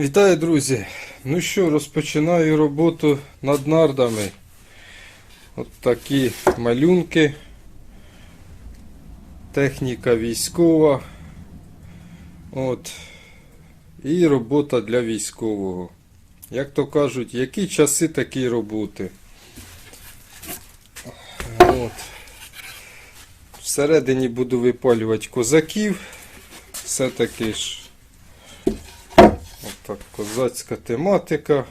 Вітаю, друзі! Ну що, розпочинаю роботу над нардами. От такі малюнки. Техніка військова. От. І робота для військового. Як то кажуть, які часи такі роботи. От. Всередині буду випалювати козаків. Все-таки ж Отак, козацька тематика.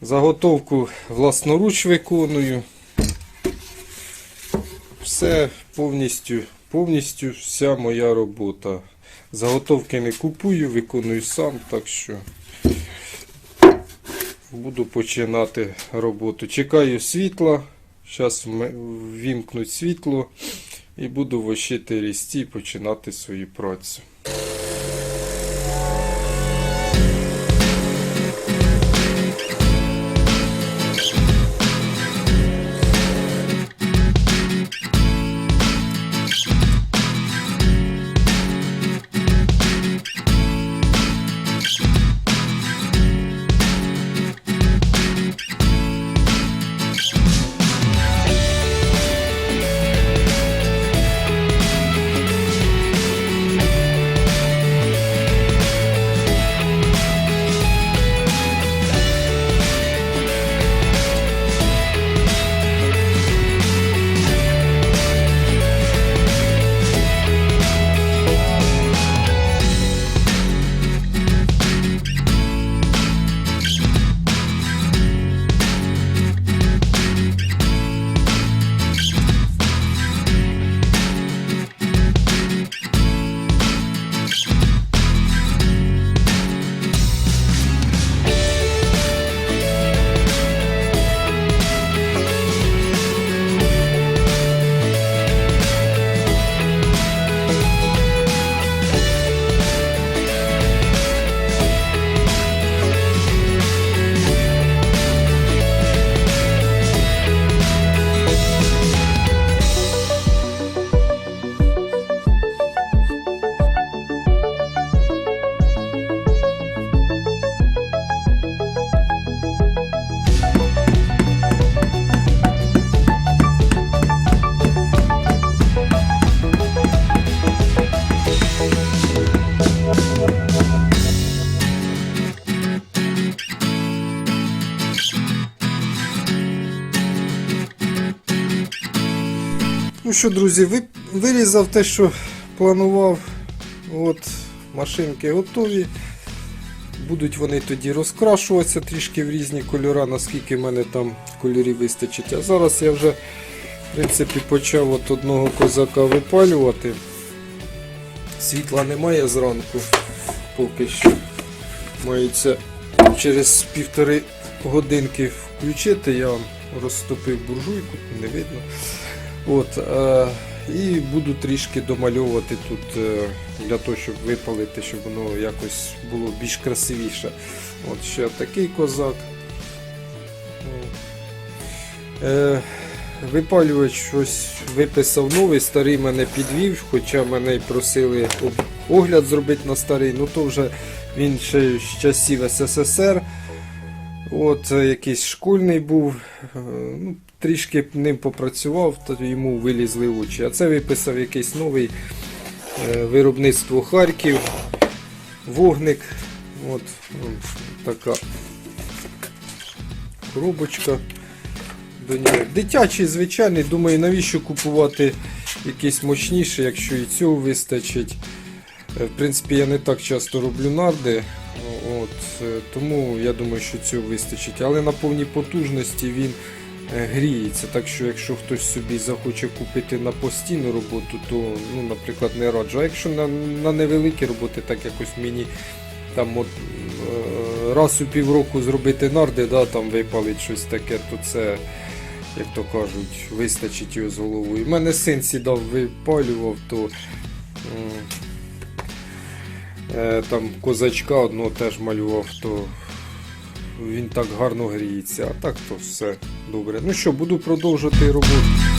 Заготовку власноруч виконую. Все повністю, повністю вся моя робота. Заготовки не купую, виконую сам, так що буду починати роботу. Чекаю світла. Зараз вімкнуть світло і буду вощити різці і починати свою працю. Ну що, друзі, ви- вирізав те, що планував. От, машинки готові. Будуть вони тоді розкрашуватися трішки в різні кольори, наскільки в мене там кольорів вистачить. А зараз я вже, в принципі, почав от одного козака випалювати. Світла немає зранку, поки що. Мається через півтори годинки включити. Я вам розтопив буржуйку, не видно. От, е, і буду трішки домальовувати тут е, для того, щоб випалити, щоб воно якось було більш красивіше. От ще такий козак. Е, випалювач щось виписав новий, старий мене підвів, хоча мене й просили огляд зробити на старий, ну то вже він ще з часів СССР. От е, якийсь школьний був. е, Ну, трішки ним попрацював, то йому вилізли очі. А це виписав якийсь новий е, виробництво Харків, вогник. От ну, така коробочка до нього. Дитячий, звичайний, думаю, навіщо купувати якийсь мощніший, якщо і цього вистачить. Е, В принципі, я не так часто роблю нарди, от, е, тому я думаю, що цього вистачить. Але на повній потужності він гріється. Так що, якщо хтось собі захоче купити на постійну роботу, то, ну, наприклад, не раджу. А якщо на, на невеликі роботи, так якось мені там от, е, раз у півроку зробити нарди, да, там випалить щось таке, то це. Як то кажуть, вистачить його з головою. У мене син сідав, випалював, то е, там козачка одного теж малював, то він так гарно гріється. А так то все добре. Ну що, буду продовжувати роботу.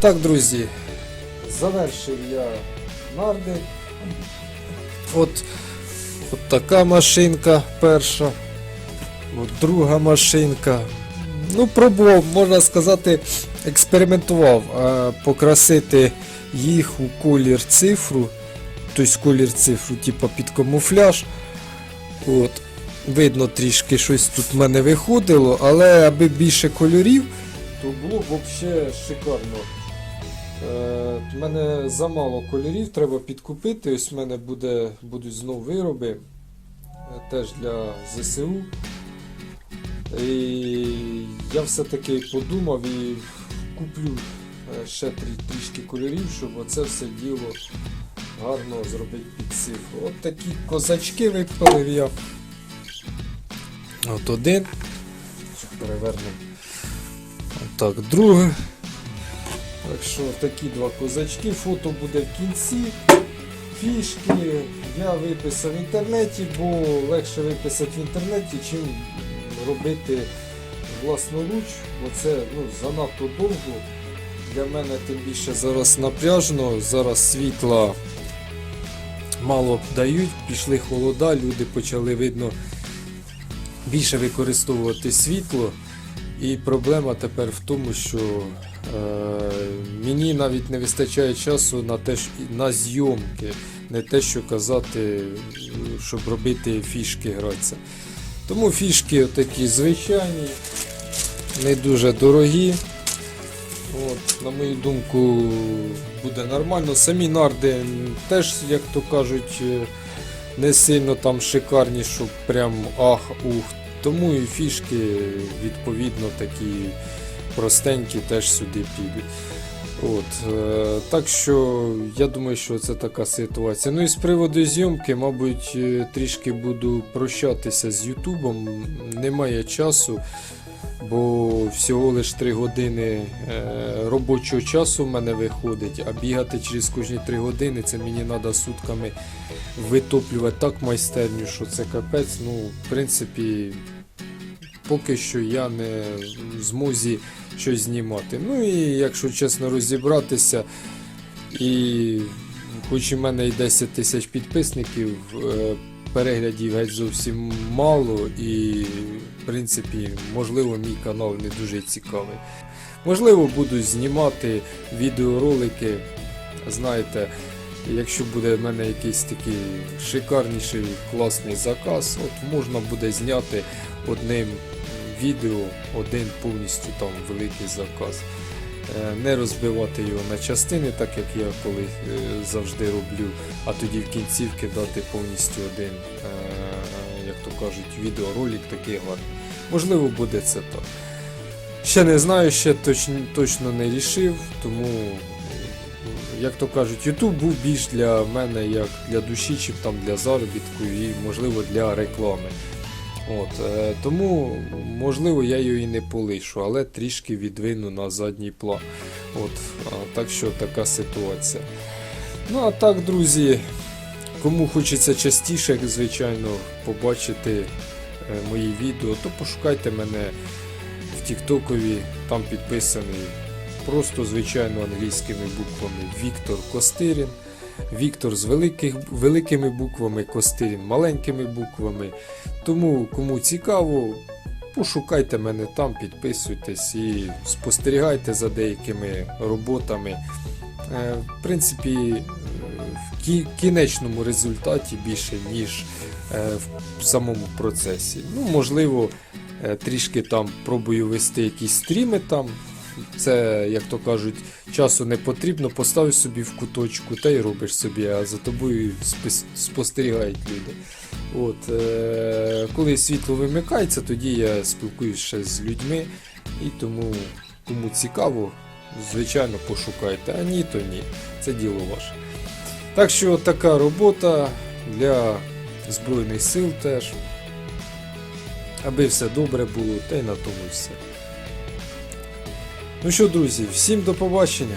Так, друзі, завершив я нарди. От, от така машинка перша. От друга машинка. Ну, пробував, можна сказати, експериментував а, покрасити їх у колір цифру. Тобто колір цифру, типу під камуфляж. От. Видно, трішки щось тут в мене виходило, але аби більше кольорів, то було б взагалі шикарно. Е, в мене замало кольорів, треба підкупити. Ось в мене буде, будуть знову вироби. е, Теж для ЗСУ. І я все-таки подумав і куплю е, ще трі- трішки кольорів, щоб оце все діло гарно зробити під цифру. От такі козачки випалив я. От один. Перевернемо. Так, друге. Так що такі два козачки. Фото буде в кінці. Фішки я виписав в інтернеті, бо легше виписати в інтернеті, чим робити власноруч. Бо це ну, занадто довго. Для мене тим більше зараз напряжно, зараз світла мало дають, пішли холода, люди почали видно більше використовувати світло. І проблема тепер в тому, що е, мені навіть не вистачає часу на те, на зйомки, не те, що казати, щоб робити фішки гратися. Тому фішки такі звичайні, не дуже дорогі. От, на мою думку, буде нормально. Самі нарди теж, як то кажуть, е, не сильно там шикарні, щоб прям ах-ух. Тому і фішки відповідно такі простенькі теж сюди підуть. От, е, так що я думаю, що це така ситуація. Ну і з приводу зйомки, мабуть, е, трішки буду прощатися з Ютубом. Немає часу, бо всього лиш 3 години е, робочого часу в мене виходить, а бігати через кожні 3 години це мені треба сутками витоплювати так майстерню, що це капець. Ну, в принципі, поки що я не в змозі щось знімати. Ну і якщо чесно розібратися, і хоч в мене і 10 тисяч підписників, е, переглядів геть зовсім мало, і в принципі, можливо, мій канал не дуже цікавий. Можливо, буду знімати відеоролики, знаєте. Якщо буде в мене якийсь такий шикарніший класний заказ, от можна буде зняти одним відео один повністю там великий заказ. Е, Не розбивати його на частини, так як я коли е, завжди роблю, а тоді в кінцівки дати повністю один, е, як то кажуть, відеоролик такий гарний. Можливо, буде це так. Ще не знаю, ще точно, не рішив, тому, як то кажуть, YouTube був більш для мене як для душі, чим там для заробітку і, можливо, для реклами. От, е, тому, можливо, я його і не полишу, але трішки відвину на задній план. От, так що така ситуація. Ну а так, друзі, кому хочеться частіше, звичайно, побачити е, мої відео, то пошукайте мене в Тіктокові, там підписаний просто звичайно англійськими буквами Віктор Костирін. Віктор з великих, великими буквами, Костирін маленькими буквами. Тому кому цікаво, пошукайте мене там, підписуйтесь і спостерігайте за деякими роботами. Е, В принципі, е, в кінечному результаті більше, ніж е, в самому процесі. Ну, можливо, трішки там пробую вести якісь стріми там. Це, як то кажуть, часу не потрібно, постав собі в куточку та й робиш собі, а за тобою спостерігають люди. От, е, коли світло вимикається, тоді я спілкуюся з людьми, і тому кому цікаво, звичайно, пошукайте, а ні, то ні. Це діло ваше. Так що така робота для Збройних сил теж. Аби все добре було, та й на тому все. Ну що, друзі, всім до побачення.